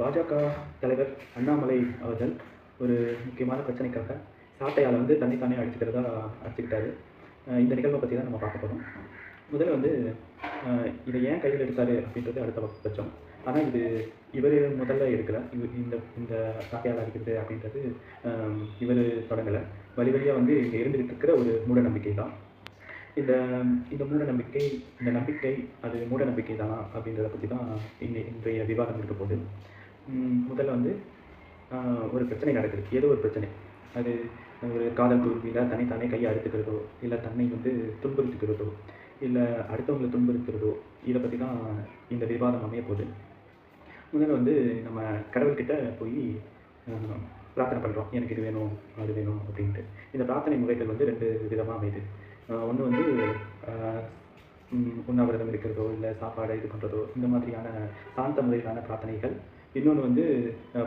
பாஜக தலைவர் அண்ணாமலை அவர்கள் ஒரு முக்கியமான பிரச்சனைக்காக சாட்டையால் வந்து தன்னைத்தானே அடிச்சுக்கிறதா அடிச்சுக்கிட்டாரு. இந்த நிகழ்வை பற்றி தான் நம்ம பார்க்க போகிறோம் முதல்ல வந்து இதை ஏன் கையில் எடுத்தார் அப்படின்றது அடுத்த பட்சம். ஆனால் இது இவர் முதல்ல எடுக்கலை. இவர் இந்த இந்த சாட்டையால் அடிக்கிறது அப்படின்றது இவர் தொடங்கலை. வழி வழியாக வந்து இங்கே இருந்துகிட்டு இருக்கிற ஒரு மூட நம்பிக்கை தான். இந்த இந்த மூட நம்பிக்கை இந்த நம்பிக்கை அது மூட நம்பிக்கை தானா அப்படின்றத பற்றி தான் இன்னை இன்றைய விவாதம் இருக்க போகுது. முதல்ல வந்து ஒரு பிரச்சனை நடக்குது. ஏதோ ஒரு பிரச்சனை. அது ஒரு காதல் தோல்வியில் தனித்தானே கையை அறுத்துக்கிறதோ இல்லை தன்னை வந்து துன்புறுத்துக்கிறதோ இல்லை அடுத்தவங்களை துன்புறுத்துகிறதோ இதை பற்றி தான் இந்த விவாதம் அமைய போகுது. முதல்ல வந்து நம்ம கடவுள்கிட்ட போய் பிரார்த்தனை பண்ணுறோம் எனக்கு இது வேணும் அது வேணும் அப்படின்ட்டு. இந்த பிரார்த்தனை முறைகள் வந்து ரெண்டு விதமாக அமையுது. ஒன்று வந்து உண்ணாவிரதம் இருக்கிறதோ இல்லை சாப்பாடு இது பண்ணுறதோ இந்த மாதிரியான சாந்த முறையிலான பிரார்த்தனைகள். இன்னொன்று வந்து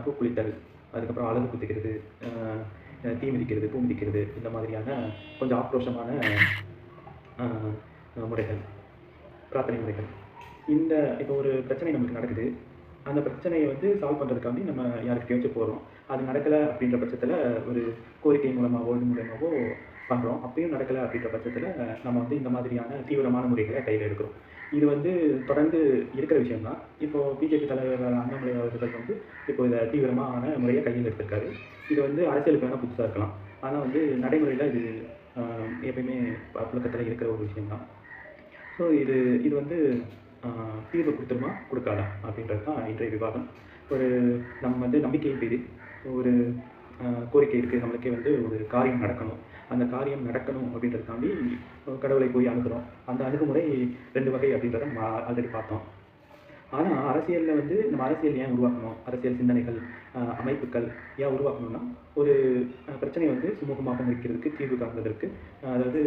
பூ குளித்தல் அதுக்கப்புறம் அழகு குத்திக்கிறது தீ மிதிக்கிறது பூ மிதிக்கிறது இந்த மாதிரியான கொஞ்சம் ஆக்ரோஷமான முறைகள் பிரார்த்தனை முறைகள். இந்த இப்போ ஒரு பிரச்சனை நமக்கு நடக்குது. அந்த பிரச்சனையை வந்து சால்வ் பண்ணுறதுக்காண்டி நம்ம யாருக்கிட்டையாச்சும் போகிறோம் அது நடக்கலை அப்படின்ற பட்சத்தில் ஒரு கோரிக்கை மூலமாகவோ இது மூலமாகவோ பண்ணுறோம் அப்பயும் நடக்கலை அப்படின்ற பட்சத்தில் நம்ம வந்து இந்த மாதிரியான தீவிரமான முறைகளை கையில் எடுக்கிறோம். இது வந்து தொடர்ந்து இருக்கிற விஷயம் தான் இப்போ பிஜேபி தலைவர் அண்ணாமலை அவர்கள் வந்து இப்போ இதை தீவிரமான முறையை கையில் எடுத்திருக்காரு. இது வந்து அரசியலுக்கு வேணால் புதுசாக இருக்கலாம். ஆனால் வந்து நடைமுறையில் இது எப்பயுமே புழக்கத்தில் இருக்கிற ஒரு விஷயம்தான். ஸோ இது இது வந்து தீர்வு கொடுத்துருமா? கொடுக்காதா? அப்படின்றது தான் இன்றைய விவாதம். ஒரு நம்ம வந்து நம்பிக்கையின் பேர் ஒரு கோரிக்கை இருக்குது நம்மளுக்கே வந்து ஒரு காரியம் நடக்கணும். அந்த காரியம் நடக்கணும் அப்படின்றதுக்காண்டி கடவுளை போய் அணுகிறோம். அந்த அணுகுமுறை ரெண்டு வகை அப்படின்றத நம்ம ஆல்ரெடி பார்த்தோம். ஆனால் அரசியலில் வந்து நம்ம அரசியல் ஏன் உருவாக்கணும்? அரசியல் சிந்தனைகள் அமைப்புகள் ஏன் உருவாக்கணும்னா ஒரு பிரச்சனை வந்து சுமூகமாக முடிக்கிறதுக்கு தீர்வு காண்பதற்கு அதாவது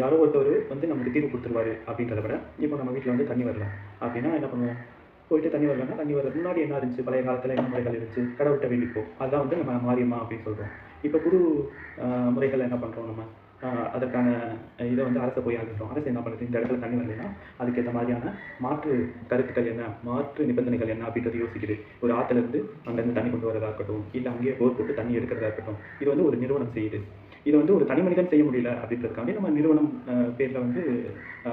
யாரோ ஒருத்தவர் வந்து நமக்கு தீர்வு கொடுத்துருவாரு அப்படின்றத விட இப்போ நம்ம வீட்டில் வந்து தண்ணி வரலாம். அப்படின்னா என்ன பண்ணுவோம்? போயிட்டு தண்ணி வரலன்னா தண்ணி வர முன்னாடி என்ன இருந்துச்சு? பழைய காலத்தில் என்ன முறைகள் இருந்துச்சு? கடவுள்கிட்ட வேண்டிப்போம் அதுதான் வந்து நம்ம மாரியம்மா அப்படின்னு சொல்கிறோம் இப்போ புது முறைகள் என்ன பண்ணுறோம் நம்ம? அதற்கான இதை வந்து அரசை போய் ஆகிட்டோம் அரசு என்ன பண்ணுது? இந்த இடத்துல தண்ணி வரலைன்னா அதுக்கேற்ற மாதிரியான மாற்று கருத்துக்கள் என்ன? மாற்று நிபந்தனைகள் என்ன அப்படின்றது யோசிக்குது. ஒரு ஆற்றுல இருந்து அங்கேருந்து தண்ணி கொண்டு வரதா இருக்கட்டும் இல்லை அங்கேயே போர் போட்டு தண்ணி எடுக்கிறதா இருக்கட்டும் இது வந்து ஒரு நிறுவனம் செய்யுது. இது வந்து ஒரு தனி மனிதன் செய்ய முடியல அப்படின்றதுக்காண்டி நம்ம நிறுவனம் பேரில் வந்து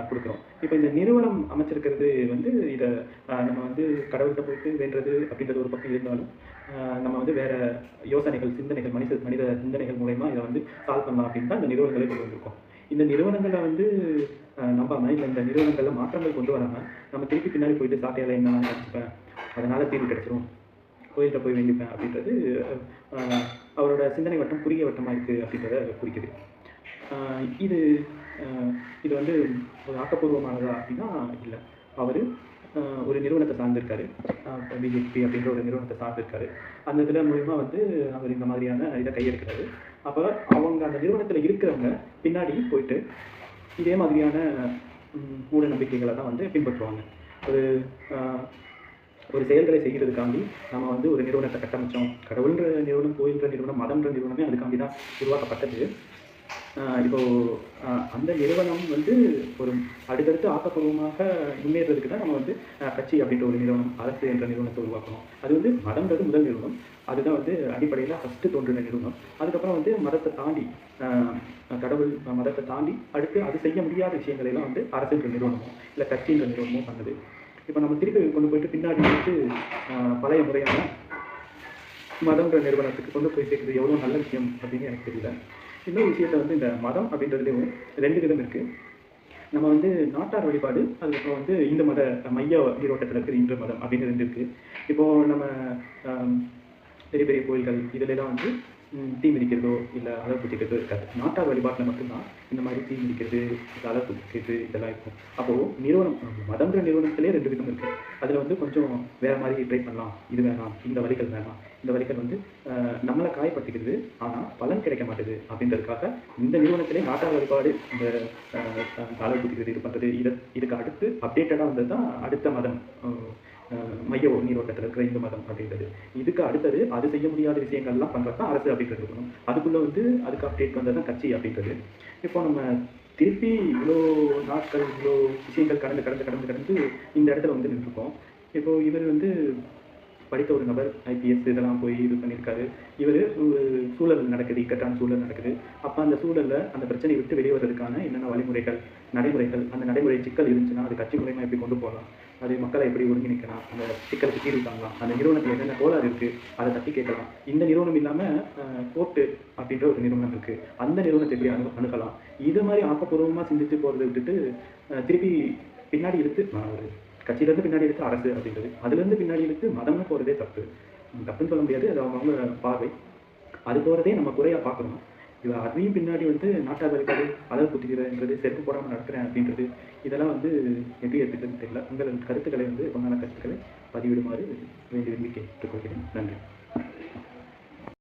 கொடுக்குறோம். இப்போ இந்த நிறுவனம் அமைச்சிருக்கிறது வந்து இதை நம்ம வந்து கடவுள்கிட்ட போயிட்டு வேண்டுறது அப்படின்றது ஒரு பக்கம் இருந்தாலும் நம்ம வந்து வேற யோசனைகள் சிந்தனைகள் மனித மனித சிந்தனைகள் மூலயமா இதை வந்து சால்வ் பண்ணலாம் அப்படின்னு தான் இந்த நிறுவனங்களை கொண்டு வந்திருக்கோம். இந்த நிறுவனங்களை வந்து நம்பாமல் இல்லை இந்த நிறுவனங்களில் மாற்றங்கள் கொண்டு வராமல் நம்ம திருப்பி பின்னாடி போயிட்டு சாட்டையால் என்ன நினச்சிப்பேன் அதனால் தீர்வு கிடைச்சிரும் கோயில்கிட்ட போய் வேண்டிப்பேன் அப்படின்றது அவரோட சிந்தனை வட்டம் குறுகிய வட்டமாக இருக்குது அப்படின்றத குறிக்குது. இது இது வந்து ஒரு ஆக்கப்பூர்வமானதா அப்படின்னா இல்லை. அவர் ஒரு நிறுவனத்தை சார்ந்திருக்காரு. பிஜேபி அப்படின்ற ஒரு நிறுவனத்தை சார்ந்திருக்காரு. அந்த இதில் மூலிமா வந்து அவர் இந்த மாதிரியான இதை கையெடுக்கிறாரு. அப்போ அவங்க அந்த நிறுவனத்தில் இருக்கிறவங்க பின்னாடி போயிட்டு இதே மாதிரியான மூட நம்பிக்கைகளை தான் வந்து பின்பற்றுவாங்க. ஒரு ஒரு செயல்களை செய்கிறதுக்காண்டி நம்ம வந்து ஒரு நிறுவனத்தை கட்டமைச்சோம். கடவுள்ன்ற நிறுவனம் கோயில்ன்ற நிறுவனம் மதம்ன்ற நிறுவனமே அதுக்காண்டி தான் உருவாக்கப்பட்டது. இப்போ அந்த நிறுவனம் வந்து ஒரு அடுத்தடுத்து ஆக்கப்பூர்வமாக முன்னேறதுக்கு தான் நம்ம வந்து கட்சி அப்படின்ற ஒரு நிறுவனம் அரசு என்ற நிறுவனத்தை உருவாக்கணும். அது வந்து மதம்ன்றது முதல் நிறுவனம். அதுதான் வந்து அடிப்படையில் ஃபஸ்ட்டு தோன்றின நிறுவனம். அதுக்கப்புறம் வந்து மதத்தை தாண்டி கடவுள் மதத்தை தாண்டி அடுத்து அது செய்ய முடியாத விஷயங்களை எல்லாம் வந்து அரசுன்ற நிறுவனமோ இல்லை கட்சின்ற நிறுவனமோ பண்ணுது. இப்போ நம்ம திருப்பி கொண்டு போயிட்டு பின்னாடி வந்து பழைய முறையான மதம்ன்ற நிறுவனத்துக்கு கொண்டு போய் சேர்க்குறது எவ்வளோ நல்ல விஷயம் அப்படின்னு எனக்கு தெரியல. இன்னொரு விஷயத்த வந்து இந்த மதம் அப்படின்றதுலேயும் ரெண்டு விதம் இருக்குது நம்ம வந்து நாட்டார் வழிபாடு அதுக்கப்புறம் வந்து இந்து மத மைய நீரோட்டத்தில் இருக்கிற இந்து மதம் அப்படின்னு ரெண்டு இருக்குது இப்போது நம்ம பெரிய பெரிய கோயில்கள் இதிலெல்லாம் வந்து தீ மிதிக்கிறதோ இல்லை அளவு பிடிக்கிறதோ இருக்காது. நாட்டார் வழிபாட்டில் மட்டும்தான் இந்த மாதிரி தீ மிதிக்கிறது இந்த அளவு பிடிக்கிறது இதெல்லாம் இருக்கும். அப்போது நிறுவனம் மதம்ன்ற நிறுவனத்திலே ரெண்டு விதம் இருக்குது அதில் வந்து கொஞ்சம் வேறு மாதிரி ட்ரை பண்ணலாம். இது வேணாம் இந்த வழிகள் வேணாம். இந்த வழிகள் வந்து நம்மளை காயப்படுத்திக்கிறது ஆனால் பலன் கிடைக்க மாட்டுது அப்படின்றதுக்காக இந்த நிறுவனத்திலே நாட்டார் வழிபாடு இந்த அளவு பிடிக்கிறது இது பண்ணுறது இதை இதுக்கு அடுத்து அப்டேட்டடாக வந்தது தான் அடுத்த மதம். மைய நீரோட்டத்தில் இருக்கிற இந்து மதம் அப்படின்றது. இதுக்கு அடுத்தது அது செய்ய முடியாத விஷயங்கள்லாம் பண்ணுறது தான் அரசு அப்படின்றது இருக்கணும். அதுக்குள்ளே வந்து அதுக்கு அப்டேட் வந்தது தான் கட்சி அப்படின்றது. இப்போ நம்ம திருப்பி இவ்வளோ நாட்கள் இவ்வளோ விஷயங்கள் கடந்து கடந்து கடந்து கடந்து இந்த இடத்துல வந்து நின்றுருக்கோம். இப்போது இவர் வந்து படித்த ஒரு நபர் ஐபிஎஸ் இதெல்லாம் போய் இது பண்ணியிருக்காரு. இவர் சூழல் நடக்குது இக்கட்டான சூழல் நடக்குது. அப்போ அந்த சூழலில் அந்த பிரச்சனையை விட்டு வெளியே வர்றதுக்கான என்னென்ன வழிமுறைகள் நடைமுறைகள் அந்த நடைமுறை சிக்கல் இருந்துச்சுன்னா அது கட்சி மூலயமா எப்படி கொண்டு போகலாம்? அது மக்களை எப்படி ஒருங்கிணைக்கலாம் அந்த சிக்கலுக்கு தீர்வு காணலாம். அந்த நிறுவனத்தில் என்னென்ன கோளாறு இருக்குது அதை தட்டி கேட்கலாம். இந்த நிறுவனம் இல்லாமல் கோர்ட்டு அப்படின்ற ஒரு நிறுவனம் இருக்குது அந்த நிறுவனத்தை எப்படி அணு அணுகலாம்? இது மாதிரி ஆக்கப்பூர்வமாக சிந்தித்து போகிறத விட்டுட்டு திருப்பி பின்னாடி இழுத்து ஒரு கட்சியிலேருந்து பின்னாடி எடுத்து அரசு அப்படின்றது. அதுலேருந்து பின்னாடி எடுத்து மதம்னு போகிறதே தப்பு. தப்புன்னு சொல்ல முடியாது. அது அவங்க பார்வை. அது போகிறதே நம்ம குறையாக பார்க்குறோம் இது அதையும் பின்னாடி வந்து நாட்டாக இருக்காது அளவு குத்திக்கிறதுன்றது செருப்பு போடாமல் நடக்கிறேன் அப்படின்றது இதெல்லாம் வந்து எப்படி எடுத்துக்கிறதுன்னு தெரியல. உங்கள் கருத்துக்களை வந்து பொன்னான கருத்துக்களை பதிவிடுமாறு வேண்டி விரும்பி கேட்டுக்கொள்கிறேன். நன்றி.